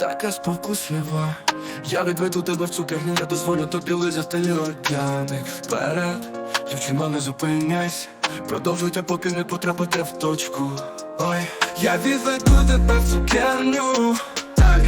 така спокуслива Я відведу тебе в цукерню, я дозволю тобі лизати льодяник. Вперед, дівчино, не зупиняйся. Продовжуйте, поки не потрапите в точку. Ой, я відведу тебе в цукерню. Так,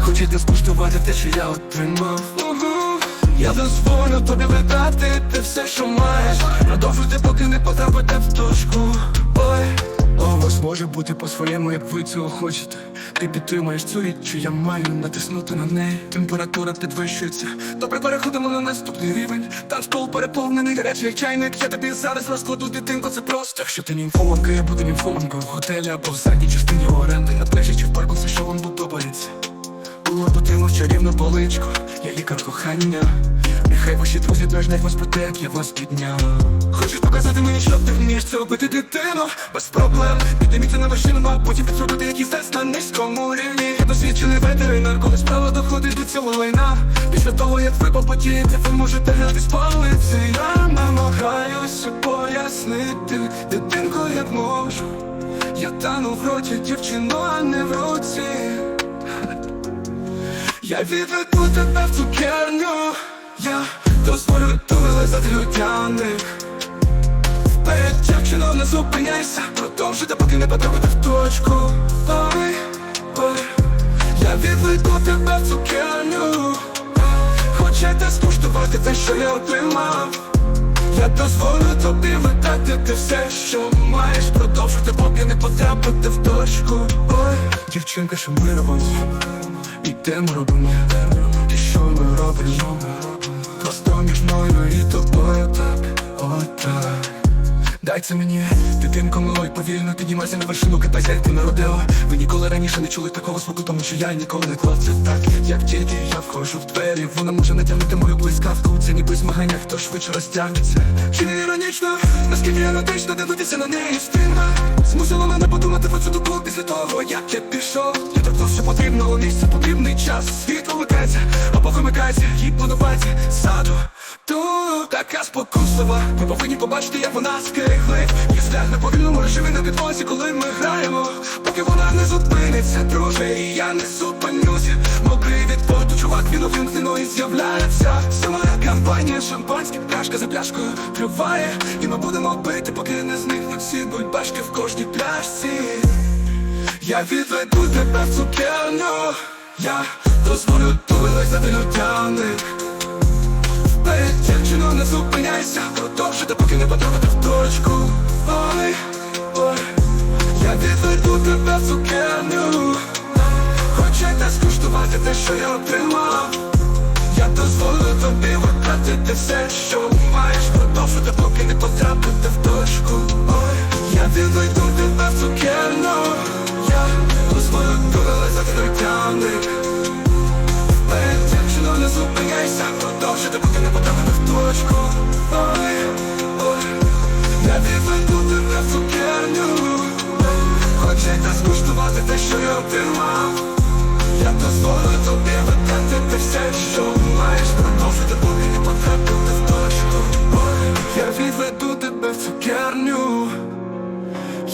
хочете скуштувати те, що я отримав? Угу. Я дозволю тобі видати ти все, що маєш. Продовжуйте, поки не потрапите в точку. Ой, вас може бути по-своєму, як ви цього хочете. Ти підтримаєш цю річ, що я маю натиснути на неї. Температура підвищується. Добре, переходимо на наступний рівень. Танцпол переповнений, гарячий чайник. Я тобі зараз розкладу дитинку, це просто. Якщо ти німфоманка, я буду німфоманкою В готелі або в задній частині оренди. На пляжі чи в парку, все, що вам подобається було потримав чарівну поличку, я лікар кохання. Нехай ваші друзі дражнять вас проте, я вас підняв Показати мені, що ти вмієш це робити дитину? Без проблем, підніміться на вершину, а потім підробити якийсь тест на низькому рівні. Я досвідчений ветеринар, коли справа доходить до цього лайна. Після того, як ви попотієте, ви можете грати з палиці Я намагаюся пояснити дитинку, як можу. Я тану в роті дівчино, а не в руці. Я відведу тебе в цукерню. Я дозволю людяник Вперед, дівчино, не зупиняйся Продовжуйте, поки не потрапите в точку. Ой, ой Я відведу тебе в цукерню. Хочете скуштувати те, що я отримав? Я дозволю тобі видати ти все, що маєш. Продовжуйте, поки не потрапити в точку. Ой, дівчинка, що ми робимо Ідемо робимо. І що ми робимо? Просто між мною і тобою. Так. Отак Дай це мені, дитинко милой, повільно піднімайся на вершину, катайся, як ти на родео Ви ніколи раніше не чули такого звуку, тому що я ніколи не клав. Це так Як тільки я входжу в двері, вона може натягнути мою блискавку. Це ніби змагання, хто швидше розтягнеться. Чи не іронічно, наскільки еротично дивитися на неї стрімна Змусила мене подумати про цю добу після того, як я пішов. Я торкнув, що потрібного місця, потрібний час. Світло вмикається, або вимикається, їй подобається саду Тут така спокуслива, ми повинні побачити, як вона скрихлить Їх шлях на повільному режимі на підвозі, коли ми граємо. Поки вона не зупиниться, друже, і я не зупинюся. Мокрий від поту, чувак, він увімкнено і з'являється. Сама кампанія, шампанське, пляшка за пляшкою триває. І ми будемо пити, поки не зникнуть всі бульбашки в кожній пляшці. Я відведу тебе в цукерню. Я дозволю лизати людяник Вперед, дівчино, не зупиняйся Продовжуйте, поки не потрапити в точку Ой, ой Я відведу тебе цукерню. Хочете скуштувати те, що я отримав. Я дозволю тобі викрати все, що маєш Продовжуйте, поки не потрапити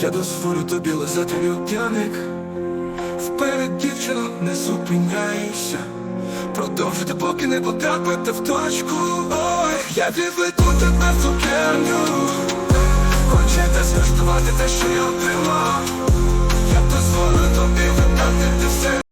Я дозволю тобі лизати п'яник Вперед, дівчино, не зупиняйся Продовжуйте, поки не потрапите в точку. Ой, я відведу тебе в цукерню. Хочете скуштувати те, що я отримав. Я дозволю тобі видати все